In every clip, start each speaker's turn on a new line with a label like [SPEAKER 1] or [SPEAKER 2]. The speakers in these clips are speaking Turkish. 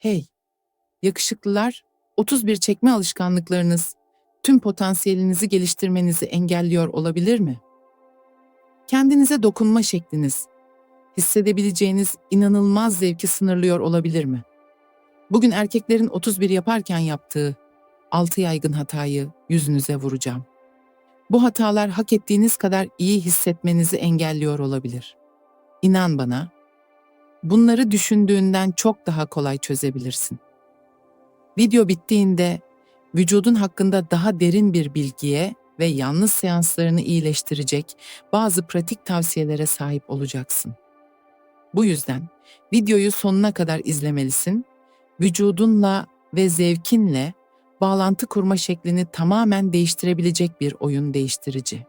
[SPEAKER 1] Hey, yakışıklılar, 31 çekme alışkanlıklarınız tüm potansiyelinizi geliştirmenizi engelliyor olabilir mi? Kendinize dokunma şekliniz, hissedebileceğiniz inanılmaz zevki sınırlıyor olabilir mi? Bugün erkeklerin 31 yaparken yaptığı 6 yaygın hatayı yüzünüze vuracağım. Bu hatalar hak ettiğiniz kadar iyi hissetmenizi engelliyor olabilir. İnan bana, bunları düşündüğünden çok daha kolay çözebilirsin. Video bittiğinde vücudun hakkında daha derin bir bilgiye ve yalnız seanslarını iyileştirecek bazı pratik tavsiyelere sahip olacaksın. Bu yüzden videoyu sonuna kadar izlemelisin, vücudunla ve zevkinle bağlantı kurma şeklini tamamen değiştirebilecek bir oyun değiştirici.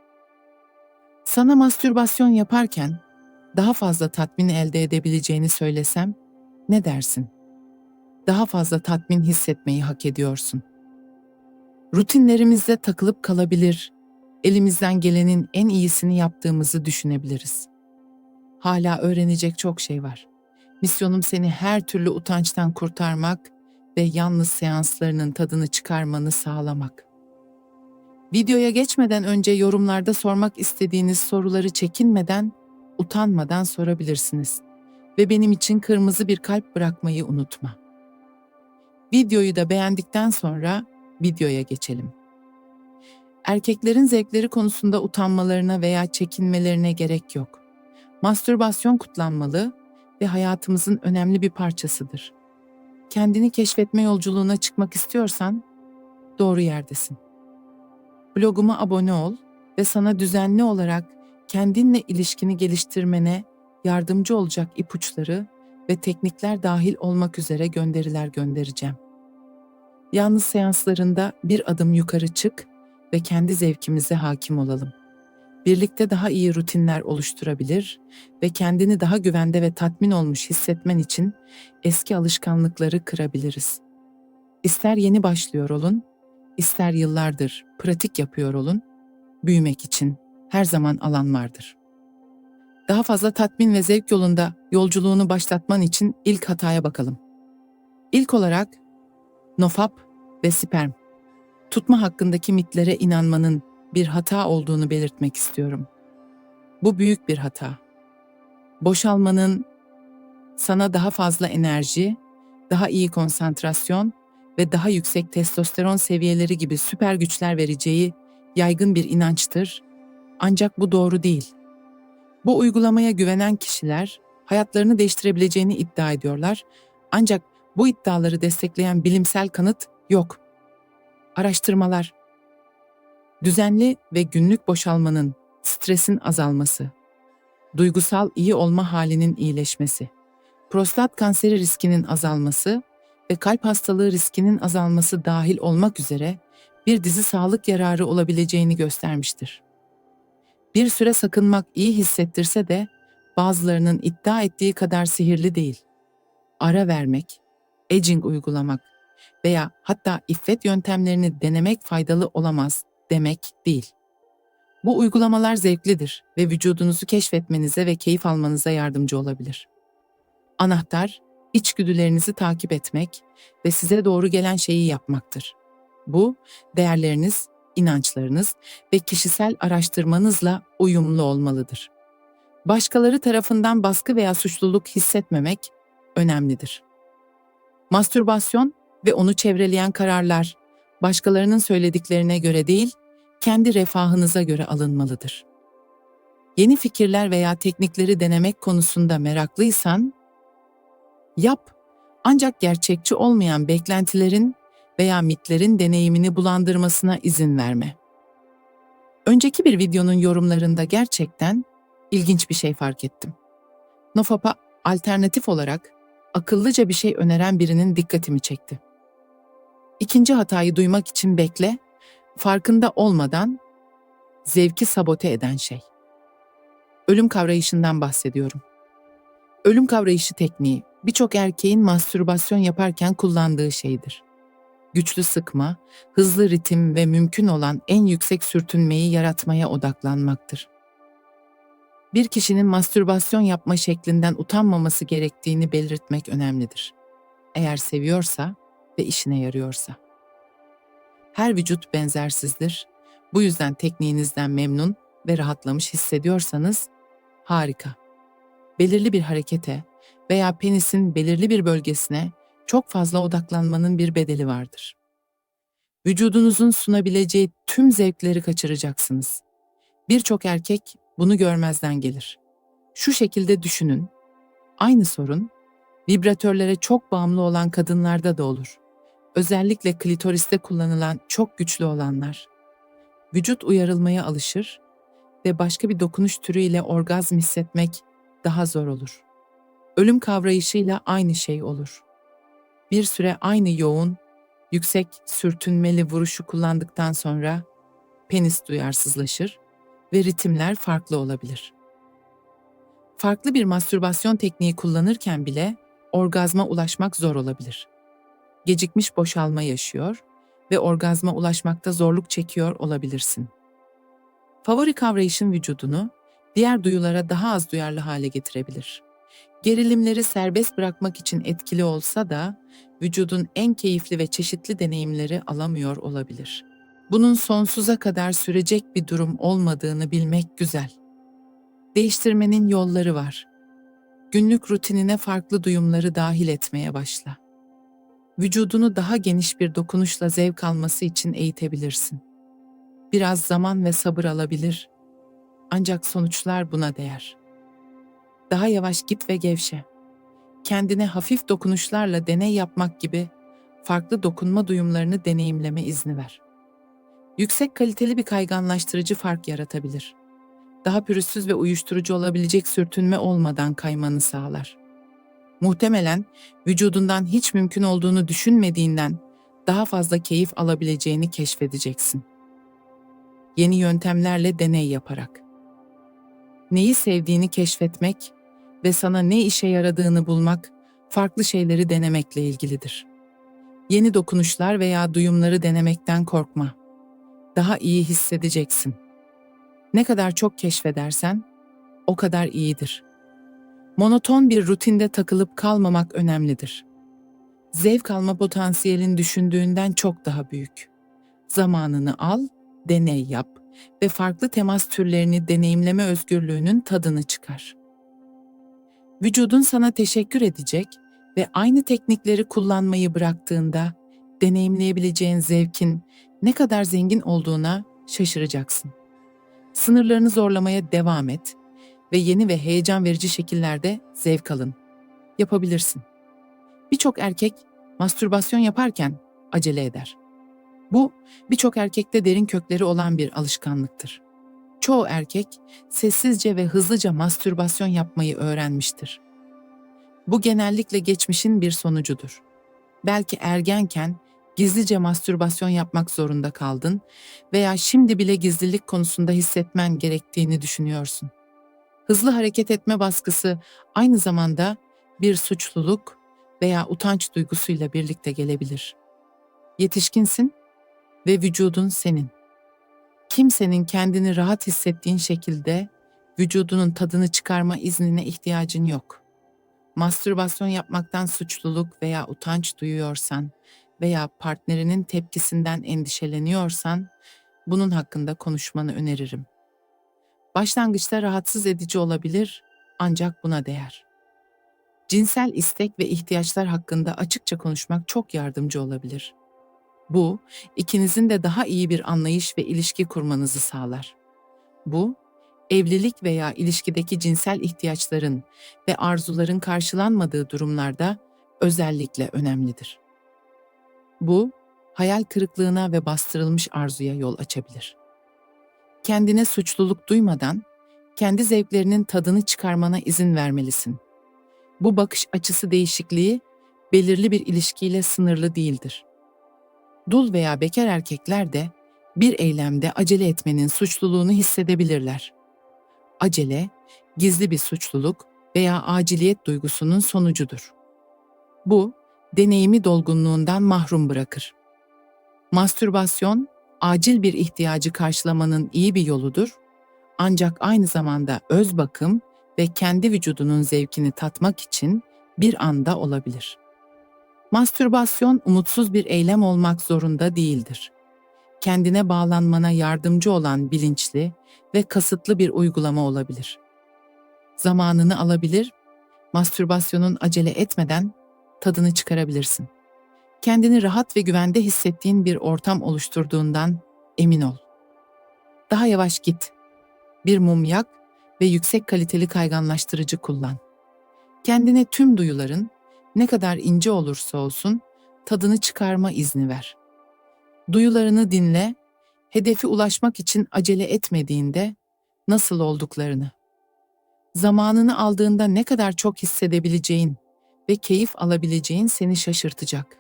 [SPEAKER 1] Sana mastürbasyon yaparken daha fazla tatmin elde edebileceğini söylesem ne dersin? Daha fazla tatmin hissetmeyi hak ediyorsun. Rutinlerimizde takılıp kalabilir, elimizden gelenin en iyisini yaptığımızı düşünebiliriz. Hala öğrenecek çok şey var. Misyonum seni her türlü utançtan kurtarmak ve yalnız seanslarının tadını çıkarmanı sağlamak. Videoya geçmeden önce yorumlarda sormak istediğiniz soruları çekinmeden, utanmadan sorabilirsiniz. Ve benim için kırmızı bir kalp bırakmayı unutma. Videoyu da beğendikten sonra videoya geçelim. Erkeklerin zevkleri konusunda utanmalarına veya çekinmelerine gerek yok. Mastürbasyon kutlanmalı ve hayatımızın önemli bir parçasıdır. Kendini keşfetme yolculuğuna çıkmak istiyorsan doğru yerdesin. Bloguma abone ol ve sana düzenli olarak kendinle ilişkini geliştirmene yardımcı olacak ipuçları ve teknikler dahil olmak üzere gönderiler göndereceğim. Yalnız seanslarında bir adım yukarı çık ve kendi zevkimize hakim olalım. Birlikte daha iyi rutinler oluşturabilir ve kendini daha güvende ve tatmin olmuş hissetmen için eski alışkanlıkları kırabiliriz. İster yeni başlıyor olun, ister yıllardır pratik yapıyor olun, büyümek için her zaman alan vardır. Daha fazla tatmin ve zevk yolunda yolculuğunu başlatman için ilk hataya bakalım. İlk olarak nofap ve sperm. Tutma hakkındaki mitlere inanmanın bir hata olduğunu belirtmek istiyorum. Bu büyük bir hata. Boşalmanın sana daha fazla enerji, daha iyi konsantrasyon ve daha yüksek testosteron seviyeleri gibi süper güçler vereceği yaygın bir inançtır. Ancak bu doğru değil. Bu uygulamaya güvenen kişiler hayatlarını değiştirebileceğini iddia ediyorlar. Ancak bu iddiaları destekleyen bilimsel kanıt yok. Araştırmalar Düzenli ve günlük boşalmanın stresin azalması, duygusal iyi olma halinin iyileşmesi, prostat kanseri riskinin azalması ve kalp hastalığı riskinin azalması dahil olmak üzere bir dizi sağlık yararı olabileceğini göstermiştir. Bir süre sakınmak iyi hissettirse de bazılarının iddia ettiği kadar sihirli değil. Ara vermek, edging uygulamak veya hatta iffet yöntemlerini denemek faydalı olamaz demek değil. Bu uygulamalar zevklidir ve vücudunuzu keşfetmenize ve keyif almanıza yardımcı olabilir. Anahtar, içgüdülerinizi takip etmek ve size doğru gelen şeyi yapmaktır. Bu, değerleriniz, inançlarınız ve kişisel araştırmanızla uyumlu olmalıdır. Başkaları tarafından baskı veya suçluluk hissetmemek önemlidir. Mastürbasyon ve onu çevreleyen kararlar başkalarının söylediklerine göre değil, kendi refahınıza göre alınmalıdır. Yeni fikirler veya teknikleri denemek konusunda meraklıysan, yap ancak gerçekçi olmayan beklentilerin veya mitlerin deneyimini bulandırmasına izin verme. Önceki bir videonun yorumlarında gerçekten ilginç bir şey fark ettim. Nofap'a alternatif olarak akıllıca bir şey öneren birinin dikkatimi çekti. İkinci hatayı duymak için bekle farkında olmadan zevki sabote eden şey. Ölüm kavrayışından bahsediyorum. Ölüm kavrayışı tekniği birçok erkeğin mastürbasyon yaparken kullandığı şeydir. Güçlü sıkma, hızlı ritim ve mümkün olan en yüksek sürtünmeyi yaratmaya odaklanmaktır. Bir kişinin mastürbasyon yapma şeklinden utanmaması gerektiğini belirtmek önemlidir. Eğer seviyorsa ve işine yarıyorsa. Her vücut benzersizdir. Bu yüzden tekniğinizden memnun ve rahatlamış hissediyorsanız harika. Belirli bir harekete veya penisin belirli bir bölgesine çok fazla odaklanmanın bir bedeli vardır. Vücudunuzun sunabileceği tüm zevkleri kaçıracaksınız. Birçok erkek bunu görmezden gelir. Şu şekilde düşünün. Aynı sorun vibratörlere çok bağımlı olan kadınlarda da olur. Özellikle klitoriste kullanılan çok güçlü olanlar. Vücut uyarılmaya alışır ve başka bir dokunuş türüyle orgazm hissetmek daha zor olur. Ölüm kavrayışıyla aynı şey olur. Bir süre aynı yoğun, yüksek sürtünmeli vuruşu kullandıktan sonra penis duyarsızlaşır ve ritimler farklı olabilir. Farklı bir mastürbasyon tekniği kullanırken bile orgazma ulaşmak zor olabilir. Gecikmiş boşalma yaşıyor ve orgazma ulaşmakta zorluk çekiyor olabilirsin. Favori kavrayışın vücudunu diğer duyulara daha az duyarlı hale getirebilir. Gerilimleri serbest bırakmak için etkili olsa da vücudun en keyifli ve çeşitli deneyimleri alamıyor olabilir. Bunun sonsuza kadar sürecek bir durum olmadığını bilmek güzel. Değiştirmenin yolları var. Günlük rutinine farklı duyumları dahil etmeye başla. Vücudunu daha geniş bir dokunuşla zevk alması için eğitebilirsin. Biraz zaman ve sabır alabilir. Ancak sonuçlar buna değer. Daha yavaş git ve gevşe. Kendine hafif dokunuşlarla deney yapmak gibi farklı dokunma duyumlarını deneyimleme izni ver. Yüksek kaliteli bir kayganlaştırıcı fark yaratabilir. Daha pürüzsüz ve uyuşturucu olabilecek sürtünme olmadan kaymanı sağlar. Muhtemelen vücudundan hiç mümkün olduğunu düşünmediğinden daha fazla keyif alabileceğini keşfedeceksin. Yeni yöntemlerle deney yaparak. Neyi sevdiğini keşfetmek ve sana ne işe yaradığını bulmak farklı şeyleri denemekle ilgilidir. Yeni dokunuşlar veya duyumları denemekten korkma. Daha iyi hissedeceksin. Ne kadar çok keşfedersen o kadar iyidir. Monoton bir rutinde takılıp kalmamak önemlidir. Zevk alma potansiyelin düşündüğünden çok daha büyük. Zamanını al, deney yap ve farklı temas türlerini deneyimleme özgürlüğünün tadını çıkar. Vücudun sana teşekkür edecek ve aynı teknikleri kullanmayı bıraktığında deneyimleyebileceğin zevkin ne kadar zengin olduğuna şaşıracaksın. Sınırlarını zorlamaya devam et ve yeni ve heyecan verici şekillerde zevk alın. Yapabilirsin. Birçok erkek mastürbasyon yaparken acele eder. Bu birçok erkekte derin kökleri olan bir alışkanlıktır. Çoğu erkek sessizce ve hızlıca mastürbasyon yapmayı öğrenmiştir. Bu genellikle geçmişin bir sonucudur. Belki ergenken gizlice mastürbasyon yapmak zorunda kaldın veya şimdi bile gizlilik konusunda hissetmen gerektiğini düşünüyorsun. Hızlı hareket etme baskısı aynı zamanda bir suçluluk veya utanç duygusuyla birlikte gelebilir. Yetişkinsin ve vücudun senin. Kimsenin kendini rahat hissettiğin şekilde vücudunun tadını çıkarma iznine ihtiyacın yok. Mastürbasyon yapmaktan suçluluk veya utanç duyuyorsan veya partnerinin tepkisinden endişeleniyorsan bunun hakkında konuşmanı öneririm. Başlangıçta rahatsız edici olabilir ancak buna değer. Cinsel istek ve ihtiyaçlar hakkında açıkça konuşmak çok yardımcı olabilir. Bu, ikinizin de daha iyi bir anlayış ve ilişki kurmanızı sağlar. Bu, evlilik veya ilişkideki cinsel ihtiyaçların ve arzuların karşılanmadığı durumlarda özellikle önemlidir. Bu, hayal kırıklığına ve bastırılmış arzuya yol açabilir. Kendine suçluluk duymadan, kendi zevklerinin tadını çıkarmana izin vermelisin. Bu bakış açısı değişikliği belirli bir ilişkiyle sınırlı değildir. Dul veya bekar erkekler de bir eylemde acele etmenin suçluluğunu hissedebilirler. Acele, gizli bir suçluluk veya aciliyet duygusunun sonucudur. Bu, deneyimi dolgunluğundan mahrum bırakır. Mastürbasyon, acil bir ihtiyacı karşılamanın iyi bir yoludur, ancak aynı zamanda öz bakım ve kendi vücudunun zevkini tatmak için bir anda olabilir. Mastürbasyon umutsuz bir eylem olmak zorunda değildir. Kendine bağlanmana yardımcı olan bilinçli ve kasıtlı bir uygulama olabilir. Zamanını alabilir, mastürbasyonun acele etmeden tadını çıkarabilirsin. Kendini rahat ve güvende hissettiğin bir ortam oluşturduğundan emin ol. Daha yavaş git. Bir mum yak ve yüksek kaliteli kayganlaştırıcı kullan. Kendine tüm duyuların ne kadar ince olursa olsun tadını çıkarma izni ver. Duyularını dinle, hedefi ulaşmak için acele etmediğinde nasıl olduklarını. Zamanını aldığında ne kadar çok hissedebileceğin ve keyif alabileceğin seni şaşırtacak.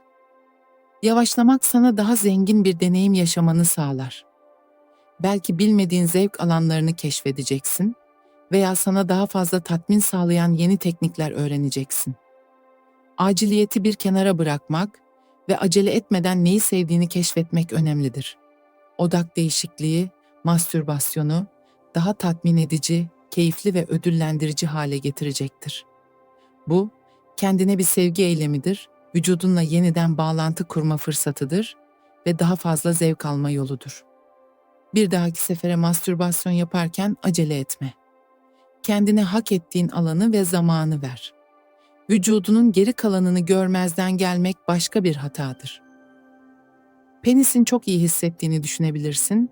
[SPEAKER 1] Yavaşlamak sana daha zengin bir deneyim yaşamanı sağlar. Belki bilmediğin zevk alanlarını keşfedeceksin veya sana daha fazla tatmin sağlayan yeni teknikler öğreneceksin. Aciliyeti bir kenara bırakmak ve acele etmeden neyi sevdiğini keşfetmek önemlidir. Odak değişikliği, mastürbasyonu daha tatmin edici, keyifli ve ödüllendirici hale getirecektir. Bu, kendine bir sevgi eylemidir, vücudunla yeniden bağlantı kurma fırsatıdır ve daha fazla zevk alma yoludur. Bir dahaki sefere mastürbasyon yaparken acele etme. Kendine hak ettiğin alanı ve zamanı ver. Vücudunun geri kalanını görmezden gelmek başka bir hatadır. Penisin çok iyi hissettiğini düşünebilirsin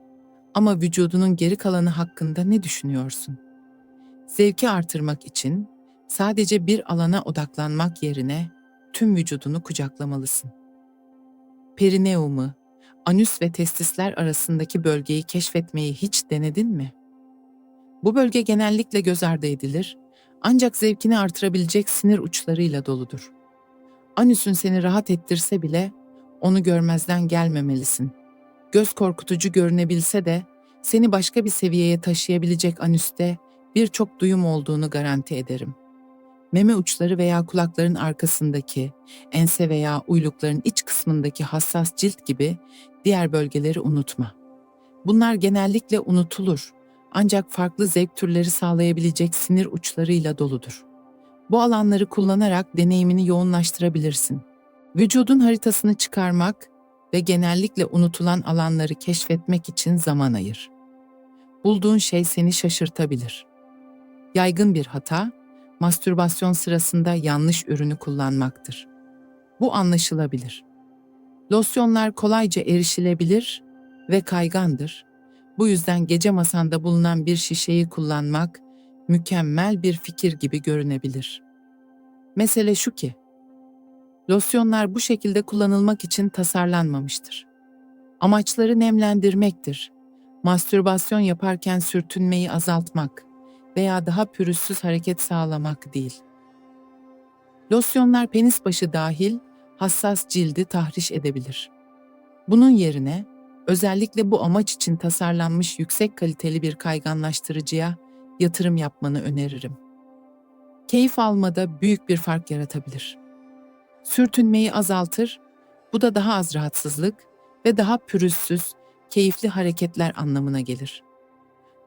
[SPEAKER 1] ama vücudunun geri kalanı hakkında ne düşünüyorsun? Zevki artırmak için sadece bir alana odaklanmak yerine tüm vücudunu kucaklamalısın. Perineumu, anüs ve testisler arasındaki bölgeyi keşfetmeyi hiç denedin mi? Bu bölge genellikle göz ardı edilir ancak zevkini artırabilecek sinir uçlarıyla doludur. Anüsün seni rahat ettirse bile onu görmezden gelmemelisin. Göz korkutucu görünebilse de seni başka bir seviyeye taşıyabilecek anüste birçok duyum olduğunu garanti ederim. Meme uçları veya kulakların arkasındaki, ense veya uylukların iç kısmındaki hassas cilt gibi diğer bölgeleri unutma. Bunlar genellikle unutulur ancak farklı zevk türleri sağlayabilecek sinir uçlarıyla doludur. Bu alanları kullanarak deneyimini yoğunlaştırabilirsin. Vücudun haritasını çıkarmak ve genellikle unutulan alanları keşfetmek için zaman ayır. Bulduğun şey seni şaşırtabilir. Yaygın bir hata, mastürbasyon sırasında yanlış ürünü kullanmaktır. Bu anlaşılabilir. Losyonlar kolayca erişilebilir ve kaygandır. Bu yüzden gece masanda bulunan bir şişeyi kullanmak mükemmel bir fikir gibi görünebilir. Mesele şu ki, losyonlar bu şekilde kullanılmak için tasarlanmamıştır. Amaçları nemlendirmektir. Mastürbasyon yaparken sürtünmeyi azaltmak veya daha pürüzsüz hareket sağlamak değil. Losyonlar penis başı dahil hassas cildi tahriş edebilir. Bunun yerine özellikle bu amaç için tasarlanmış yüksek kaliteli bir kayganlaştırıcıya yatırım yapmanı öneririm. Keyif almada büyük bir fark yaratabilir. Sürtünmeyi azaltır, bu da daha az rahatsızlık ve daha pürüzsüz, keyifli hareketler anlamına gelir.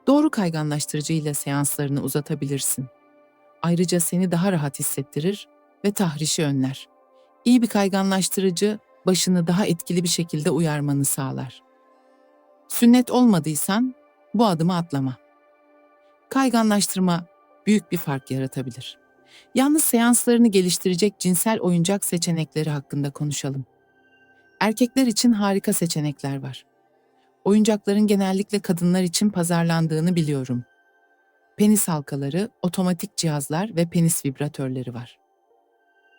[SPEAKER 1] Doğru kayganlaştırıcı ile seanslarını uzatabilirsin. Ayrıca seni daha rahat hissettirir ve tahrişi önler. İyi bir kayganlaştırıcı başını daha etkili bir şekilde uyarmanı sağlar. Sünnet olmadıysan bu adımı atlama. Kayganlaştırma büyük bir fark yaratabilir. Yalnız seanslarını geliştirecek cinsel oyuncak seçenekleri hakkında konuşalım. Erkekler için harika seçenekler var. Oyuncakların genellikle kadınlar için pazarlandığını biliyorum. Penis halkaları, otomatik cihazlar ve penis vibratörleri var.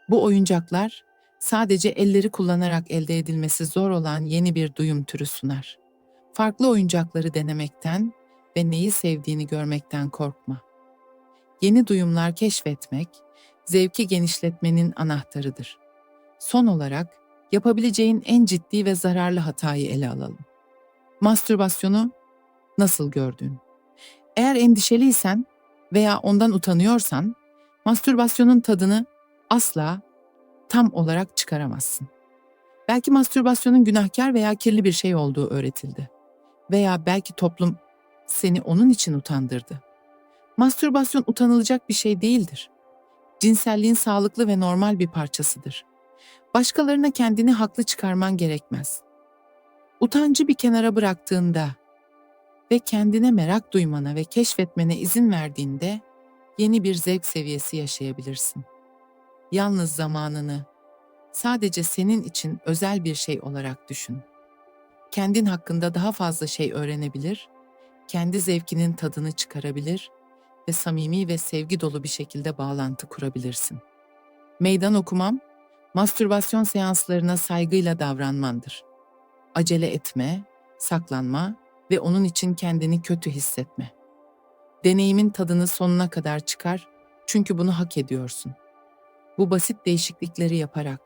[SPEAKER 1] Bu oyuncaklar sadece elleri kullanarak elde edilmesi zor olan yeni bir duyum türü sunar. Farklı oyuncakları denemekten ve neyi sevdiğini görmekten korkma. Yeni duyumlar keşfetmek, zevki genişletmenin anahtarıdır. Son olarak yapabileceğin en ciddi ve zararlı hatayı ele alalım. Mastürbasyonu nasıl gördün? Eğer endişeliysen veya ondan utanıyorsan, mastürbasyonun tadını asla tam olarak çıkaramazsın. Belki mastürbasyonun günahkar veya kirli bir şey olduğu öğretildi. Veya belki toplum seni onun için utandırdı. Mastürbasyon utanılacak bir şey değildir. Cinselliğin sağlıklı ve normal bir parçasıdır. Başkalarına kendini haklı çıkarman gerekmez. Utancı bir kenara bıraktığında ve kendine merak duymana ve keşfetmene izin verdiğinde yeni bir zevk seviyesi yaşayabilirsin. Yalnız zamanını sadece senin için özel bir şey olarak düşün. Kendin hakkında daha fazla şey öğrenebilir, kendi zevkinin tadını çıkarabilir ve samimi ve sevgi dolu bir şekilde bağlantı kurabilirsin. Meydan okumam, mastürbasyon seanslarına saygıyla davranmandır. Acele etme, saklanma ve onun için kendini kötü hissetme. Deneyimin tadını sonuna kadar çıkar çünkü bunu hak ediyorsun. Bu basit değişiklikleri yaparak,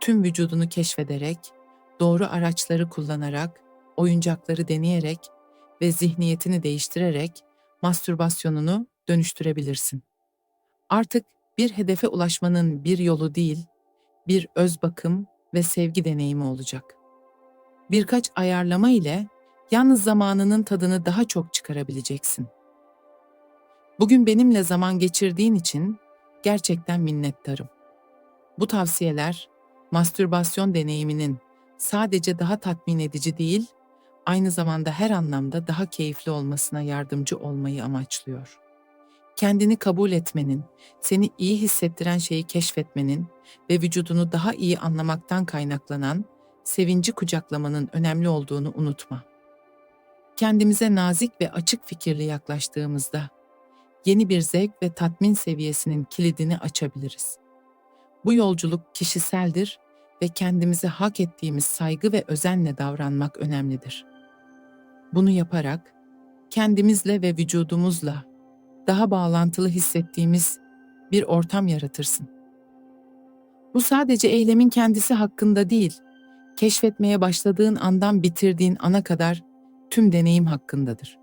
[SPEAKER 1] tüm vücudunu keşfederek, doğru araçları kullanarak, oyuncakları deneyerek ve zihniyetini değiştirerek mastürbasyonunu dönüştürebilirsin. Artık bir hedefe ulaşmanın bir yolu değil, bir öz bakım ve sevgi deneyimi olacak. Birkaç ayarlama ile yalnız zamanının tadını daha çok çıkarabileceksin. Bugün benimle zaman geçirdiğin için gerçekten minnettarım. Bu tavsiyeler mastürbasyon deneyiminin sadece daha tatmin edici değil, aynı zamanda her anlamda daha keyifli olmasına yardımcı olmayı amaçlıyor. Kendini kabul etmenin, seni iyi hissettiren şeyi keşfetmenin ve vücudunu daha iyi anlamaktan kaynaklanan sevinci kucaklamanın önemli olduğunu unutma. Kendimize nazik ve açık fikirli yaklaştığımızda yeni bir zevk ve tatmin seviyesinin kilidini açabiliriz. Bu yolculuk kişiseldir ve kendimize hak ettiğimiz saygı ve özenle davranmak önemlidir. Bunu yaparak kendimizle ve vücudumuzla daha bağlantılı hissettiğimiz bir ortam yaratırsın. Bu sadece eylemin kendisi hakkında değil, keşfetmeye başladığın andan bitirdiğin ana kadar tüm deneyim hakkındadır.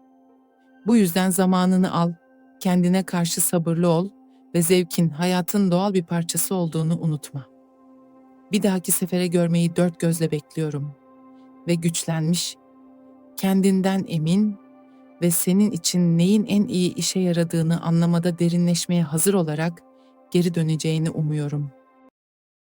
[SPEAKER 1] Bu yüzden zamanını al, kendine karşı sabırlı ol ve zevkin hayatın doğal bir parçası olduğunu unutma. Bir dahaki sefere görmeyi dört gözle bekliyorum ve güçlenmiş, kendinden emin ve senin için neyin en iyi işe yaradığını anlamada derinleşmeye hazır olarak geri döneceğini umuyorum.''